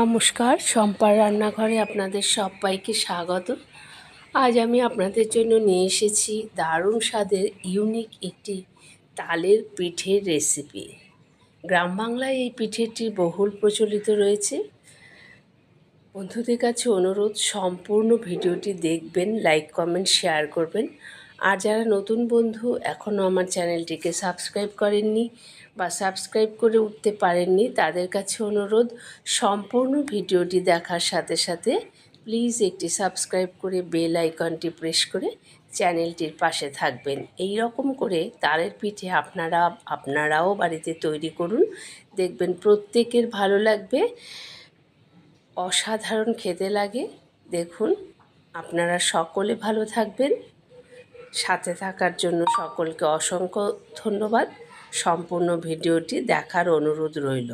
নমস্কার সম্পার রান্নাঘরে আপনাদের সবাইকে স্বাগত। আজ আমি আপনাদের জন্য নিয়ে এসেছি দারুণ স্বাদের ইউনিক একটি তালের পিঠের রেসিপি গ্রাম বাংলায় এই পিঠেটি বহুল প্রচলিত রয়েছে। বন্ধুদের কাছে অনুরোধ, সম্পূর্ণ ভিডিওটি দেখবেন লাইক কমেন্ট শেয়ার করবেন। আর যারা নতুন বন্ধু এখনও আমার চ্যানেলটিকে সাবস্ক্রাইব করেননি বা সাবস্ক্রাইব করে উঠতে পারেননি, তাদের কাছে অনুরোধ, সম্পূর্ণ ভিডিওটি দেখার সাথে সাথে প্লিজ একটি সাবস্ক্রাইব করে বেল আইকনটি প্রেস করে চ্যানেলটির পাশে থাকবেন। এই রকম করে তারের পিঠে আপনারা, আপনারাও বাড়িতে তৈরি করুন। দেখবেন প্রত্যেকের ভালো লাগবে, অসাধারণ খেতে লাগে। দেখুন, আপনারা সকলে ভালো থাকবেন। সাথে থাকার জন্য সকলকে অসংখ্য ধন্যবাদ। সম্পূর্ণ ভিডিওটি দেখার অনুরোধ রইল।